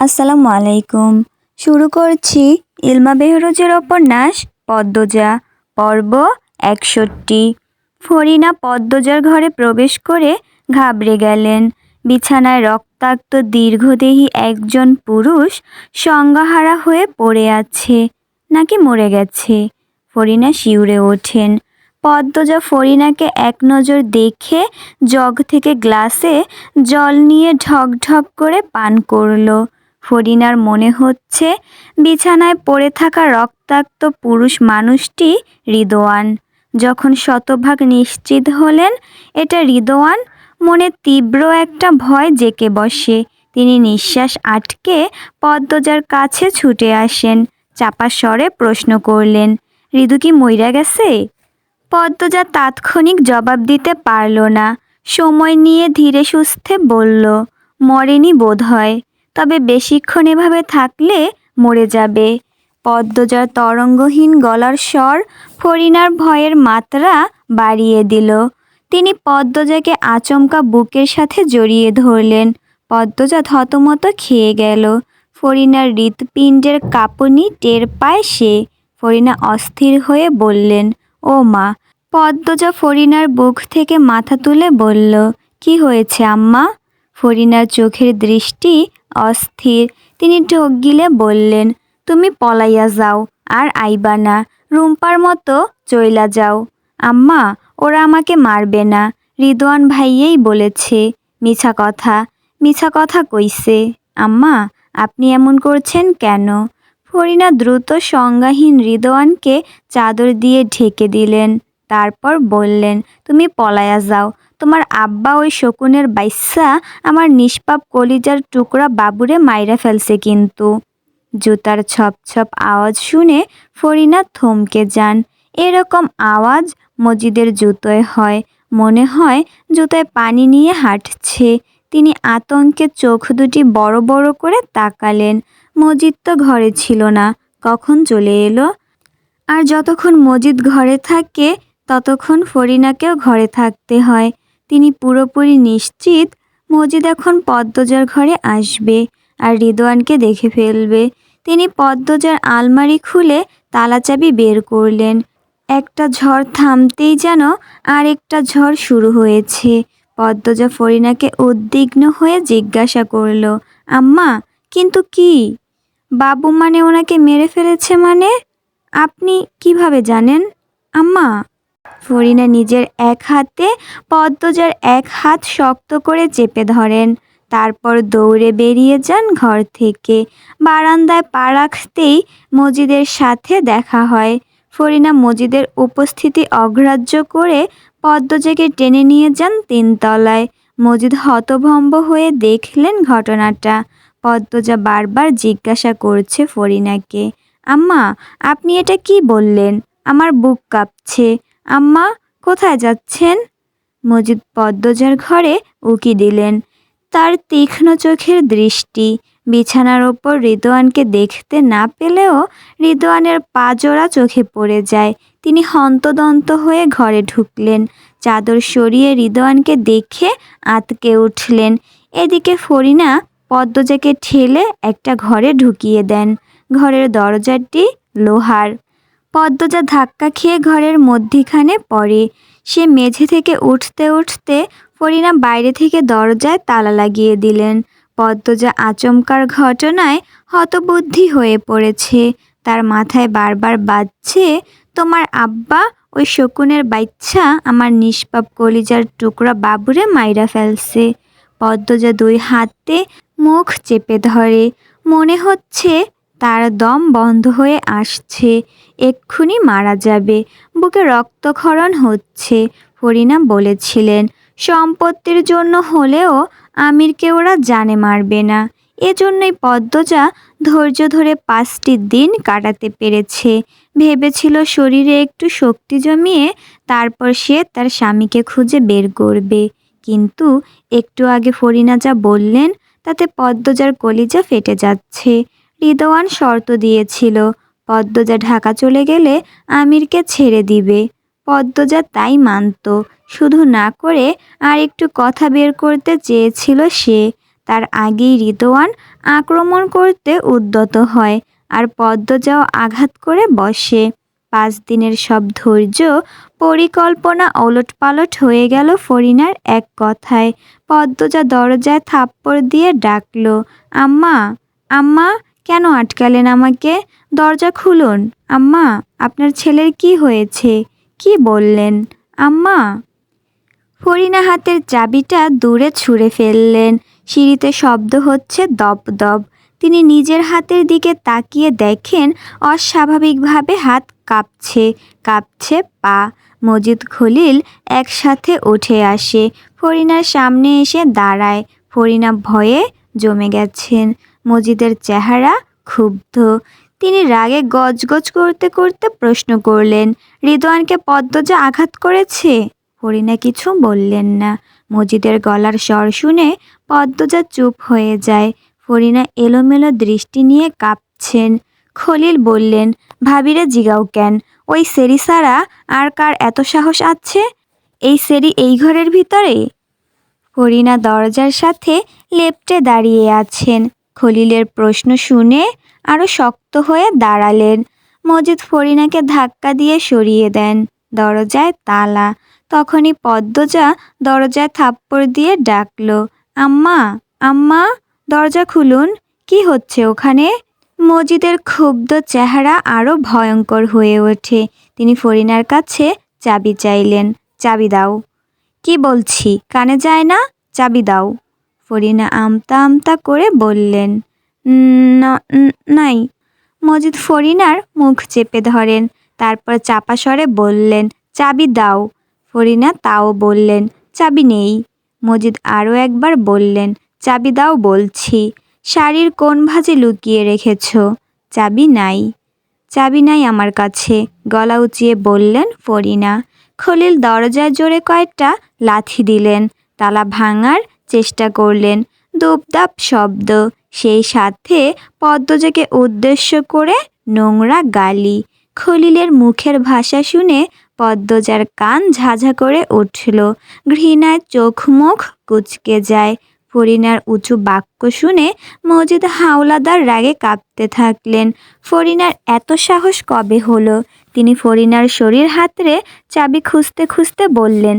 আসসালামু আলাইকুম। শুরু করছি ইলমা বেহরোজের উপন্যাস পদ্মজা, পর্ব একষট্টি। ফরিনা পদ্মজার ঘরে প্রবেশ করে ঘাবড়ে গেলেন। বিছানায় রক্তাক্ত দীর্ঘদেহী একজন পুরুষ সংজ্ঞাহারা হয়ে পড়ে আছে, নাকি মরে গেছে। ফরিনা শিউরে ওঠেন। পদ্মজা ফরিনাকে এক নজর দেখে জগ থেকে গ্লাসে জল নিয়ে ঢক ঢক করে পান করল। ফরিনার মনে হচ্ছে বিছানায় পড়ে থাকা রক্তাক্ত পুরুষ মানুষটি রিদোয়ান। যখন শতভাগ নিশ্চিত হলেন, এটা রিদোয়ান, মনে তীব্র একটা ভয় জেকে বসে। তিনি নিঃশ্বাস আটকে পদ্মজার কাছে ছুটে আসেন, চাপা স্বরে প্রশ্ন করলেন ঋদু কি মইরা গেছে? পদ্মজা তাৎক্ষণিক জবাব দিতে পারল না। সময় নিয়ে ধীরে সুস্থে বলল, মরেনি বোধ হয় তবে বেশিক্ষণ এভাবে থাকলে মরে যাবে। পদ্মজার তরঙ্গহীন গলার স্বর ফরিনার ভয়ের মাত্রা বাড়িয়ে দিল। তিনি পদ্মজাকে আচমকা বুকের সাথে জড়িয়ে ধরলেন। পদ্মজা থতমত খেয়ে গেল। ফরিনার হৃৎপিণ্ডের কাঁপুনি টের পায় সে। ফরিনা অস্থির হয়ে বললেন, ও মা। পদ্মজা ফরিনার বুক থেকে মাথা তুলে বলল, কি হয়েছে আম্মা? ফরিনার চোখের দৃষ্টি অস্থির। তিনি ঢোক গিলে বললেন, তুমি পলাইয়া যাও, আর আইবা না, রুম্পার মতো চইলা যাও। আম্মা, ওরা আমাকে মারবে না, রিদওয়ান ভাইয়েই বলেছে, মিছা কথা মিছা কথা কইছে। আম্মা, আপনি এমন করছেন কেন? ফরিনা দ্রুত সংজ্ঞাহীন রিদওয়ানকে চাদর দিয়ে ঢেকে দিলেন, তারপর বললেন, তুমি পলায়া যাও তোমার আব্বা ওই শকুনের বাইসা আমার নিষ্পাপ কলিজার টুকরা বাবুরে মাইরা ফেলছে কিন্তু। জুতার ছপ ছপ আওয়াজ শুনে ফরিনা থমকে যান। এরকম আওয়াজ মজিদের জুতোয় হয়। মনে হয় জুতোয় পানি নিয়ে হাঁটছে। তিনি আতঙ্কে চোখ দুটি বড় বড় করে তাকালেন। মজিদ তো ঘরে ছিল না। কখন চলে এলো? আর যতক্ষণ মজিদ ঘরে থাকে, ততক্ষণ ফরিনাকেও ঘরে থাকতে হয়। তিনি পুরোপুরি নিশ্চিত মজিদ এখন পদ্মজার ঘরে আসবে আর রিদওয়ানকে দেখে ফেলবে। তিনি পদ্মজার আলমারি খুলে তালাচাবি বের করলেন। একটা ঝড় থামতেই যেন আরেকটা ঝড় শুরু হয়েছে। পদ্মজা ফরিনাকে উদ্বিগ্ন হয়ে জিজ্ঞাসা করল, আম্মা, কিন্তু কি? বাবু মানে ওনাকে মেরে ফেলেছে মানে? আপনি কীভাবে জানেন? আম্মা ফরিনা নিজের এক হাতে পদ্মজার এক হাত শক্ত করে চেপে ধরেন। তারপর দৌড়ে বেরিয়ে যান ঘর থেকে। বারান্দায় পা রাখতেই মজিদের সাথে দেখা হয়। ফরিনা মজিদের উপস্থিতি অগ্রাহ্য করে পদ্মজাকে টেনে নিয়ে যান তিনতলায় মজিদ হতভম্ব হয়ে দেখলেন ঘটনাটা। পদ্মজা বারবার জিজ্ঞাসা করছে ফরিনাকে, আম্মা, আপনি এটা কি বললেন? আমার বুক কাঁপছে। আম্মা, কোথায় যাচ্ছেন? মজিদ পদ্মজার ঘরে উকি দিলেন। তার তীক্ষ্ণ চোখের দৃষ্টি বিছানার ওপর রিদোয়ানকে দেখতে না পেলেও রিদোয়ানের পা জোড়া চোখে পড়ে যায়। তিনি হন্তদন্ত হয়ে ঘরে ঢুকলেন। চাদর সরিয়ে রিদোয়ানকে দেখে আতকে উঠলেন। এদিকে ফরিনা পদ্মজাকে ঠেলে একটা ঘরে ঢুকিয়ে দেন। ঘরের দরজাটি লোহার। পদ্মজা ধাক্কা খেয়ে ঘরের মধ্যিখানে পড়ে। সে মেঝে থেকে উঠতে উঠতে ফরিনা বাইরে থেকে দরজায় তালা লাগিয়ে দিলেন। পদ্মজা আচমকার ঘটনায় হতবুদ্ধি হয়ে পড়েছে। তার মাথায় বারবার বাজছে, তোমার আব্বা ওই শকুনের বাচ্চা আমার নিষ্পাপ কলিজার টুকরা বাবুরে মাইরা ফেলছে। পদ্মজা দুই হাতে মুখ চেপে ধরে। মনে হচ্ছে তার দম বন্ধ হয়ে আসছে। এক্ষুনি মারা যাবে। বুকে রক্তক্ষরণ হচ্ছে ফরিনা বলেছিলেন। সম্পত্তির জন্য হলেও আমিরকে ওরা জানে মারবে না। এজন্যই পদ্মজা ধৈর্য ধরে পাঁচটি দিন কাটাতে পেরেছে। ভেবেছিল শরীরে একটু শক্তি জমিয়ে তারপর সে তার স্বামীকে খুঁজে বের করবে। কিন্তু একটু আগে ফরিনা যা বললেন, তাতে পদ্মজার কলিজা ফেটে যাচ্ছে। রিদওয়ান শর্ত দিয়েছিল, পদ্মজা ঢাকা চলে গেলে আমিরকে ছেড়ে দিবে। পদ্মজা তাই মানত। শুধু না করে আর একটু কথা বের করতে চেয়েছিল সে। তার আগেই রিদোয়ান আক্রমণ করতে উদ্যত হয় আর পদ্মজাও আঘাত করে বসে। পাঁচ দিনের সব ধৈর্য, পরিকল্পনা ওলটপালট হয়ে গেল ফরিনার এক কথায়। পদ্মজা দরজায় থাপ্পড় দিয়ে ডাকল, আম্মা আম্মা কেন আটকালেন আমাকে? দরজা খুলুন। আম্মা, আপনার ছেলের কি হয়েছে? কি বললেন? আম্মা। ফরিনা হাতের চাবিটা দূরে ছুঁড়ে ফেললেন। সিঁড়িতে শব্দ হচ্ছে দপ দপ। তিনি নিজের হাতের দিকে তাকিয়ে দেখেন, অস্বাভাবিকভাবে হাত কাঁপছে কাঁপছে পা। মজিদ খলিল একসাথে উঠে আসে। ফরিনার সামনে এসে দাঁড়ায়। ফরিনা ভয়ে জমে গেছেন। মজিদের চেহারা ক্ষুব্ধ। তিনি রাগে গজগজ করতে করতে প্রশ্ন করলেন, রিদওয়ানকে পদ্মজা আঘাত করেছে? হরিণা কিছু বললেন না। মজিদের গলার স্বর শুনে পদ্মজা চুপ হয়ে যায়। ফরিনা এলোমেলো দৃষ্টি নিয়ে কাঁপছেন। খলিল বললেন, ভাবিরে জিগাও কেন? ওই সেরি সারা আর কার এত সাহস আছে? এই সেরি এই ঘরের ভিতরে? ফরিনা দরজার সাথে লেপ্টে দাঁড়িয়ে আছেন। খলিলের প্রশ্ন শুনে আরও শক্ত হয়ে দাঁড়ালেন। মজিদ ফরিনাকে ধাক্কা দিয়ে সরিয়ে দেন। দরজায় তালা। তখনই পদ্মজা দরজায় থাপ্পড় দিয়ে ডাকলো, আম্মা আম্মা, দরজা খুলুন, কি হচ্ছে ওখানে? মজিদের ক্ষুব্ধ চেহারা আরও ভয়ঙ্কর হয়ে ওঠে। তিনি ফরিনার কাছে চাবি চাইলেন, চাবি দাও। কি বলছি? কানে যায় না? চাবি দাও। ফরিনা আমতা আমতা করে বললেন "উম, নাই। মজিদ ফরিনার মুখ চেপে ধরেন তারপর চাপা স্বরে বললেন চাবি দাও। ফরিনা তাও বললেন চাবি নেই। মজিদ আরও একবার বললেন চাবি দাও বলছি শাড়ির কোন ভাজে লুকিয়ে রেখেছ? চাবি নাই। চাবি নাই আমার কাছে। গলা উঁচিয়ে বললেন ফরিনা। খলিল দরজায় জোরে কয়েকটা লাথি দিলেন তালা ভাঙার চেষ্টা করলেন। দুপদাপ শব্দ, সেই সাথে পদ্মজাকে উদ্দেশ্য করে নোংরা গালি। খলিলের মুখের ভাষা শুনে পদ্মজার কান ঝাঝা করে উঠল। ঘৃণায় চোখ মুখ কুচকে যায়। ফরিনার উঁচু বাক্য শুনে মজিদ হাওলাদার রাগে কাঁপতে থাকলেন। ফরিনার এত সাহস কবে হলো? তিনি ফরিনার শরীর হাতড়ে চাবি খুঁজতে খুঁজতে বললেন,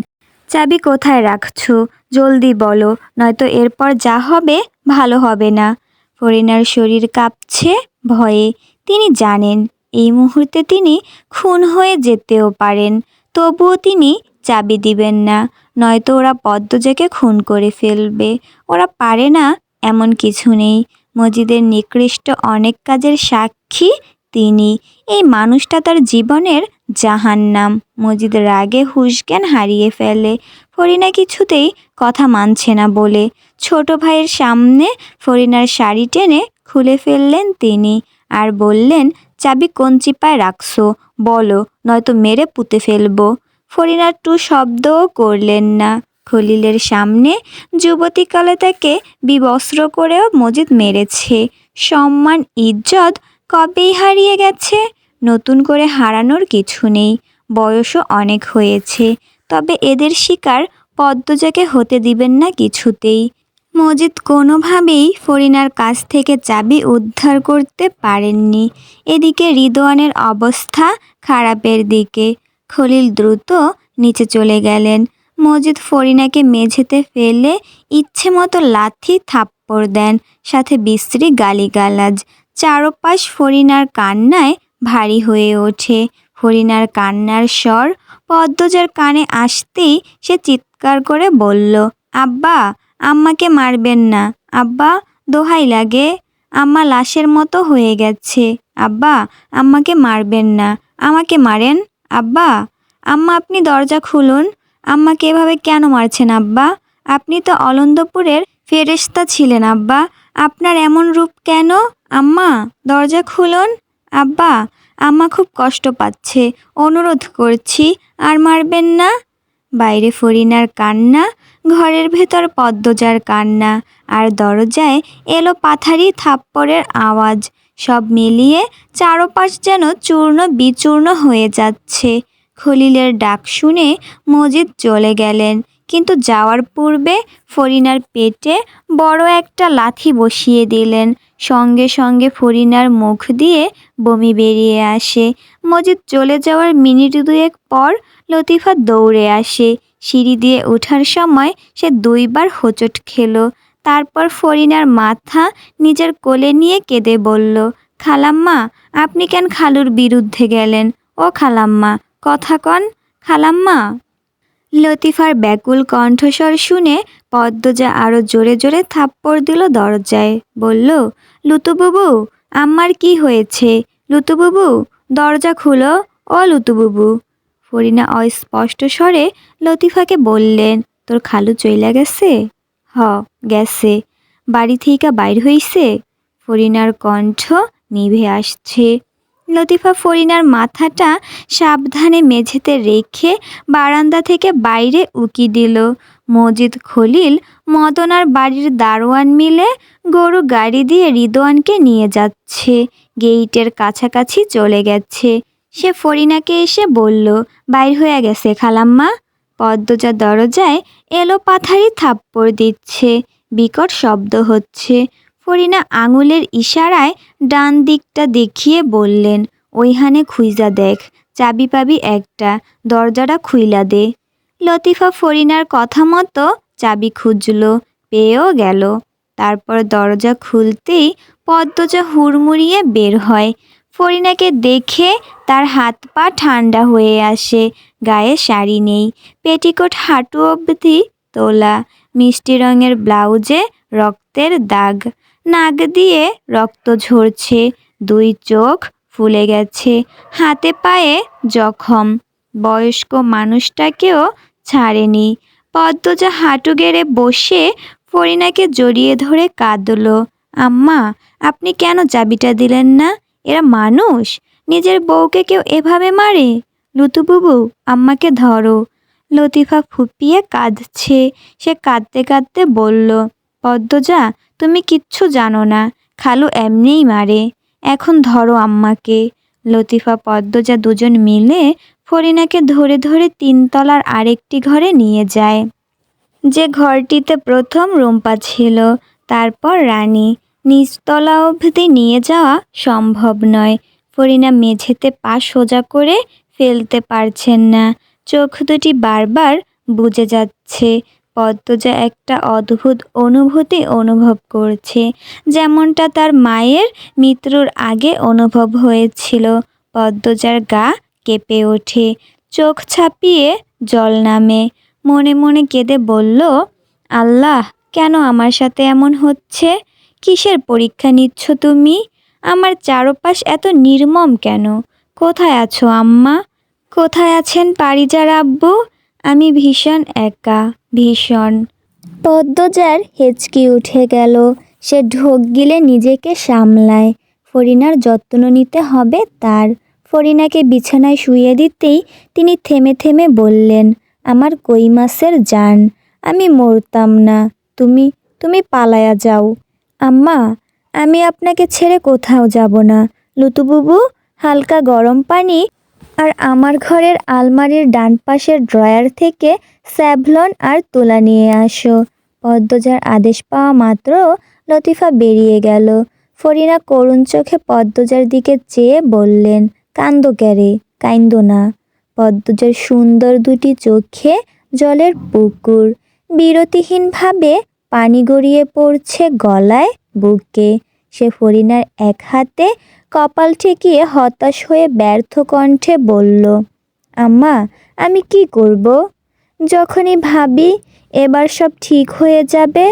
চাবি কোথায় রাখছো? জলদি বলো, নয়তো এরপর যা হবে ভালো হবে না। ফরিনার শরীর কাঁপছে ভয়ে। তিনি জানেন, এই মুহূর্তে তিনি খুন হয়ে যেতেও পারেন, তবুও তিনি চাবি দিবেন না। নয়তো ওরা পদ্মজাকে খুন করে ফেলবে। ওরা পারে না, এমন কিছু নেই। মজিদের নিকৃষ্ট অনেক কাজের সাক্ষী তিনি এই মানুষটা তার জীবনের জাহান্নাম। মজিদ রাগে হুশজ্ঞান হারিয়ে ফেলে। ফরিনা কিছুতেই কথা মানছে না বলে। ছোট ভাইয়ের সামনে ফরিনার শাড়ি টেনে খুলে ফেললেন তিনি আর বললেন, চাবি কোন চিপায় রাখছো? বলো, নয়তো মেরে পুঁতে ফেলব। ফরিনার টু শব্দও করলেন না। খলিলের সামনে যুবতীকালে তাকে বিবস্ত্র করেও মজিদ মেরেছে। সম্মান, ইজ্জত কবেই হারিয়ে গেছে? নতুন করে হারানোর কিছু নেই। বয়সও অনেক হয়েছে। তবে এদের শিকার পদ্মজাকে হতে দিবেন না কিছুতেই। মজিদ কোনোভাবেই ফরিনার কাছ থেকে চাবি উদ্ধার করতে পারেননি। এদিকে রিদোয়ানের অবস্থা খারাপের দিকে। খলিল দ্রুত নিচে চলে গেলেন। মজিদ ফরিনাকে মেঝেতে ফেলে ইচ্ছে মতো লাথি থাপ্পড় দেন, সাথে বিশ্রী গালিগালাজ। চারপাশ ফরিনার কান্নায় ভারী হয়ে ওঠে। হরিণার কান্নার স্বর পদ্মজার কানে আসতেই সে চিৎকার করে বলল, আব্বা, আম্মাকে মারবেন না। আব্বা, দোহাই লাগে। আম্মা লাশের মতো হয়ে গেছে। আব্বা, আম্মাকে মারবেন না। আমাকে মারেন? আব্বা, আম্মা, আপনি দরজা খুলুন। আম্মাকে এভাবে কেন মারছেন আব্বা? আপনি তো অলন্দপুরের ফেরেশতা ছিলেন আব্বা। আপনার এমন রূপ কেন? আম্মা, দরজা খুলুন। আব্বা, আম্মা খুব কষ্ট পাচ্ছে। অনুরোধ করছি, আর মারবেন না। বাইরে ফরিনার কান্না, ঘরের ভেতর পদ্মজার কান্না, আর দরজায় এলো পাথারি থাপ্পড়ের আওয়াজ। সব মিলিয়ে চারপাশ যেন চূর্ণ বিচূর্ণ হয়ে যাচ্ছে। খলিলের ডাক শুনে মজিদ চলে গেলেন। কিন্তু যাওয়ার পূর্বে ফরিনার পেটে বড় একটা লাথি বসিয়ে দিলেন। সঙ্গে সঙ্গে ফরিনার মুখ দিয়ে বমি বেরিয়ে আসে। মজিদ চলে যাওয়ার মিনিট দুয়েক পর লতিফা দৌড়ে আসে। সিঁড়ি দিয়ে ওঠার সময় সে দুইবার হোঁচট খেল। তারপর ফরিনার মাথা নিজের কোলে নিয়ে কেঁদে বলল, খালাম্মা, আপনি কেন খালুর বিরুদ্ধে গেলেন? ও খালাম্মা, কথা কন, খালাম্মা। লতিফার ব্যাকুল কণ্ঠস্বর শুনে পদ্মজা আরও জোরে জোরে থাপ্পড় দিল দরজায়। বলল, লুতুবুবু আমার কি হয়েছে? লুতুবুবু, দরজা খুলো, ও লুতুবুবু। ফরিনা অস্পষ্ট স্বরে লতিফাকে বললেন, তোর খালু চইলা গেছে? হ, গেছে। বাড়ি থেকে বাইর হইছে? ফরিনার কণ্ঠ নিভে আসছে। লতিফা ফরিনার মাথাটা সাবধানে মেঝেতে রেখে বারান্দা থেকে বাইরে উকি দিল। মজিদ খলিল মদনার বাড়ির দারোয়ান মিলে গরু গাড়ি দিয়ে রিদোয়ানকে নিয়ে যাচ্ছে। গেইটের কাছাকাছি চলে গেছে। সে ফরিনাকে এসে বলল, বাইর হয়ে গেছে খালাম্মা। পদ্মজা দরজায় এলো পাথারি থাপ্পড় দিচ্ছে। বিকট শব্দ হচ্ছে। ফরিনা আঙুলের ইশারায় ডান দিকটা দেখিয়ে বললেন, ওইখানে খুইজা দেখ, চাবি পাবি একটা, দরজাটা খুইলা দে। লতিফা ফরিনার কথা মতো চাবি খুঁজল, পেয়েও গেল। তারপর দরজা খুলতেই পদ্মজা হুড়মুড়িয়ে বের হয়। ফরিনাকে দেখে তার হাত পা ঠান্ডা হয়ে আসে, গায়ে শাড়ি নেই, পেটিকোট হাঁটু অবধি তোলা, মিষ্টি রঙের ব্লাউজে রক্তের দাগ। নাক দিয়ে রক্ত ঝরছে, দুই চোখ ফুলে গেছে, হাতে পায়ে জখম। বয়স্ক মানুষটাকেও ছাড়েনি। পদ্মজা হাঁটু গেড়ে বসে ফরিনাকে জড়িয়ে ধরে কাঁদল, আম্মা, আপনি কেন চাবিটা দিলেন না? এরা মানুষ। নিজের বউকে কেউ এভাবে মারে? লুতুবুবু, আম্মাকে ধরো। লতিফা ফুপিয়ে কাঁদছে। সে কাঁদতে কাঁদতে বলল, পদ্মজা তুমি কিচ্ছু জানো না। খালু এমনিই মারে। এখন ধরো আম্মাকে। লতিফা, পদ্মজা দুজন মিলে ফরিনাকে ধরে ধরে তিনতলার আরেকটি ঘরে নিয়ে যায়। যে ঘরটিতে প্রথম রুম্পা ছিল, তারপর রানী। নিচতলা অবধি নিয়ে যাওয়া সম্ভব নয়। ফরিনা মেঝেতে পা সোজা করে ফেলতে পারছেন না। চোখ দুটি বারবার বুঝে যাচ্ছে। পদ্মজা একটা অদ্ভুত অনুভূতি অনুভব করছে। যেমনটা তার মায়ের মৃত্যুর আগে অনুভব হয়েছিল। পদ্মজার গা কেঁপে ওঠে, চোখ ছাপিয়ে জল নামে, মনে মনে কেঁদে বলল, আল্লাহ, কেন আমার সাথে এমন হচ্ছে? কিসের পরীক্ষা নিচ্ছ তুমি? আমার চারপাশ এত নির্মম কেন? কোথায় আছো আম্মা? কোথায় আছেন পারিজার আব্বু? আমি ভীষণ একা। ভীষণ। পদ্মজার হেঁচকি উঠে গেল। সে ঢোক গিলে নিজেকে সামলায়। ফরিনার যত্ন নিতে হবে তার। ফরিনাকে বিছানায় শুইয়ে দিতেই তিনি থেমে থেমে বললেন, আমার কই মাসের জান, আমি মরতাম না। তুমি তুমি পালায়া যাও। আম্মা, আমি আপনাকে ছেড়ে কোথাও যাব না। লুতুবুবু, হালকা গরম পানি আর আমার ঘরের আলমারির ডান পাশের ড্রয়ার থেকে স্যাভলন আর তুলা নিয়ে আসো। পদ্মজার আদেশ পাওয়া মাত্র লতিফা বেরিয়ে গেল। ফরিনা করুণ চোখে পদ্মজার দিকে চেয়ে বললেন, কান্দ ক্যারে? কাইন্দ না। পদ্মজার সুন্দর দুটি চোখে জলের পুকুর। বিরতিহীনভাবে পানি গড়িয়ে পড়ছে গলায় বুকে। সে ফরিনার এক হাতে কপাল ঠেকিয়ে হতাশ হয়ে ব্যর্থ কণ্ঠে বলল, আম্মা, আমি কি করব? যখনই ভাবি এবার সব ঠিক হয়ে যাবে,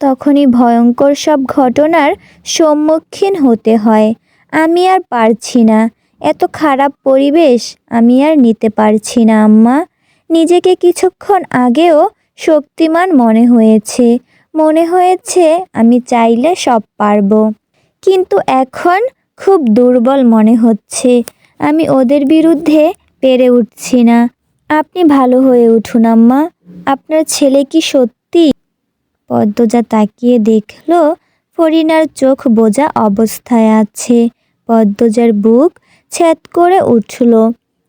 তখনই ভয়ঙ্কর সব ঘটনার সম্মুখীন হতে হয়। আমি আর পারছি না। এত খারাপ পরিবেশ আমি আর নিতে পারছি না, আম্মা। নিজেকে কিছুক্ষণ আগেও শক্তিমান মনে হয়েছে। মনে হয়েছে আমি চাইলে সব পারব। কিন্তু এখন খুব দুর্বল মনে হচ্ছে। আমি ওদের বিরুদ্ধে পেরে উঠছি না। আপনি ভালো হয়ে উঠুন, আম্মা। আপনার ছেলে কি সত্যি? পদ্মজা তাকিয়ে দেখল ফরিনার চোখ বোঝা অবস্থায় আছে। পদ্মজার বুক ছেদ করে উঠল।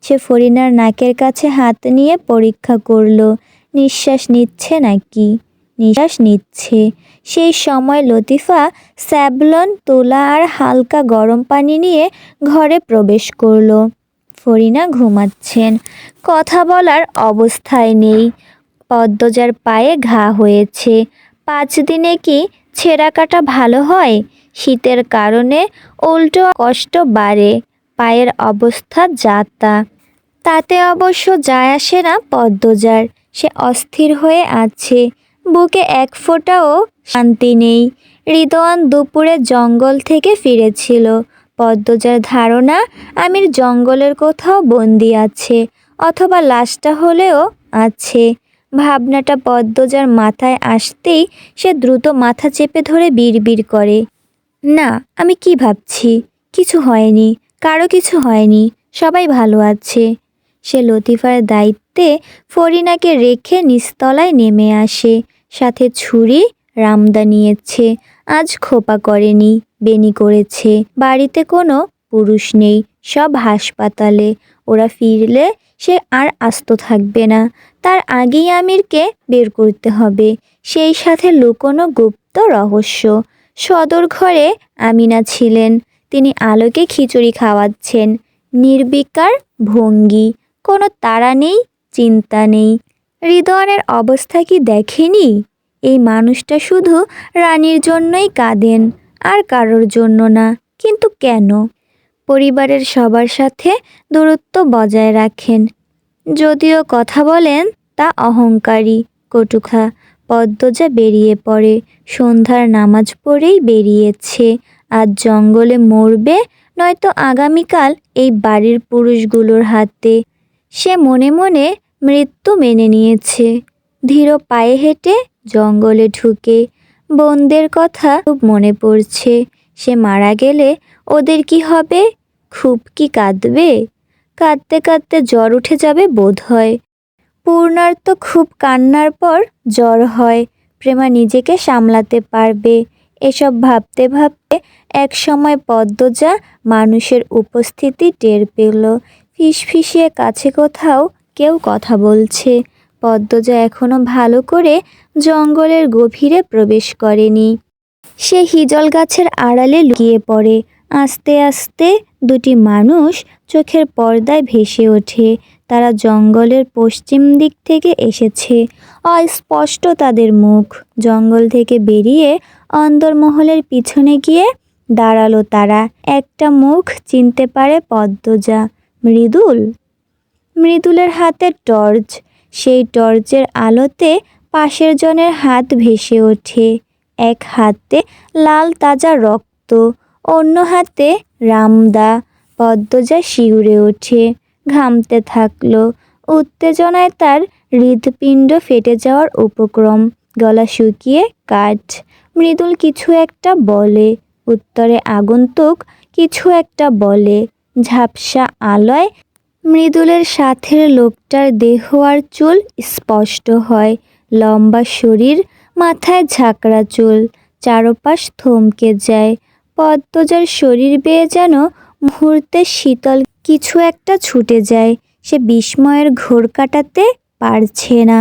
সে ফরিনার নাকের কাছে হাত নিয়ে পরীক্ষা করল, নিঃশ্বাস নিচ্ছে নাকি? নিঃশ্বাস নিচ্ছে। সেই সময় লতিফা স্যাবলন, তোলা আর হালকা গরম পানি নিয়ে ঘরে প্রবেশ করল। ফরিনা ঘুমাচ্ছেন। কথা বলার অবস্থায় নেই। পদ্মজার পায়ে ঘা হয়েছে। পাঁচ দিনে কি ছেঁড়া কাটা ভালো হয়? শীতের কারণে উল্টো কষ্ট বাড়ে। পায়ের অবস্থা যাতা। তাতে অবশ্য যায় আসে না পদ্মজার। সে অস্থির হয়ে আছে। বুকে এক ফোঁটাও শান্তি নেই। হৃদয়ান দুপুরে জঙ্গল থেকে ফিরেছিল। পদ্মজার ধারণা, আমির জঙ্গলের কোথাও বন্দি আছে অথবা লাশটা হলেও আছে। ভাবনাটা পদ্মজার মাথায় আসতেই সে দ্রুত মাথা চেপে ধরে বিড়বিড় করে। না, আমি কি ভাবছি? কিছু হয়নি, কারও কিছু হয়নি, সবাই ভালো আছে। সে লতিফার দায়িত্বে ফরিনাকে রেখে নিস্তলায় নেমে আসে। সাথে ছুরি রামদা নিয়েছে। আজ খোপা করেনি বেনি করেছে। বাড়িতে কোনো পুরুষ নেই, সব হাসপাতালে। ওরা ফিরলে সে আর আস্ত থাকবে না। তার আগেই আমিরকে বের করতে হবে। সেই সাথে লুকোনো গুপ্ত রহস্য। সদর ঘরে আমিনা ছিলেন। তিনি আলোকে খিচুড়ি খাওয়াচ্ছেন। নির্বিকার ভঙ্গি। কোনো তাড়া নেই, চিন্তা নেই। হৃদয়ের অবস্থা কি দেখেনি? এই মানুষটা শুধু রানীর জন্যই কাঁদেন আর কারোর জন্য না, কিন্তু কেন? পরিবারের সবার সাথে দূরত্ব বজায় রাখেন। যদিও কথা বলেন, তা অহংকারী, কটুখা। পদ্মজা বেরিয়ে পড়ে, সন্ধ্যার নামাজ পড়েই বেরিয়েছে। আজ জঙ্গলে মরবে, নয়তো আগামীকাল এই বাড়ির পুরুষগুলোর হাতে। সে মনে মনে মৃত্যু মেনে নিয়েছে। ধীর পায়ে হেঁটে জঙ্গলে ঢুকে বোনদের কথা খুব মনে পড়ছে। সে মারা গেলে ওদের কি হবে? খুব কি কাঁদবে? কাঁদতে কাঁদতে জ্বর উঠে যাবে বোধ হয় পূর্ণার তো খুব কান্নার পর জ্বর হয়। প্রেমা নিজেকে সামলাতে পারবে। এসব ভাবতে ভাবতে এক সময় পদ্মজা মানুষের উপস্থিতি টের পেল। ফিসফিসিয়ে কাছে কোথাও কেউ কথা বলছে। পদ্মজা এখনও ভালো করে জঙ্গলের গভীরে প্রবেশ করেনি। সে হিজল গাছের আড়ালে লুকিয়ে পড়ে। আস্তে আস্তে দুটি মানুষ চোখের পর্দায় ভেসে ওঠে। তারা জঙ্গলের পশ্চিম দিক থেকে এসেছে। অস্পষ্ট তাদের মুখ। জঙ্গল থেকে বেরিয়ে অন্দরমহলের পিছনে গিয়ে দাঁড়াল তারা। একটা মুখ চিনতে পারে পদ্মজা। মৃদুল? মৃদুলের হাতে টর্চ সেই টর্চের আলোতে পাশের জনের হাত ভেসে ওঠে। এক হাতে লাল তাজা রক্ত, অন্য হাতে রামদা। পদ্মজা শিউরে ওঠে, ঘামতে থাকল। উত্তেজনায় তার হৃদপিণ্ড ফেটে যাওয়ার উপক্রম। গলা শুকিয়ে কাঠ। মৃদুল কিছু একটা বলে। উত্তরে আগন্তুক কিছু একটা বলে। ঝাপসা আলোয় মৃদুলের সাথের লোকটার দেহ আর চুল স্পষ্ট হয়। লম্বা শরীর, মাথায় ঝাঁকড়া চুল, চারপাশ থমকে যায়। পদ্মজার শরীর বেয়ে যেন মুহূর্তে শীতল, কিছু একটা ছুটে যায়। সে বিস্ময়ের ঘোর কাটাতে পারছে না।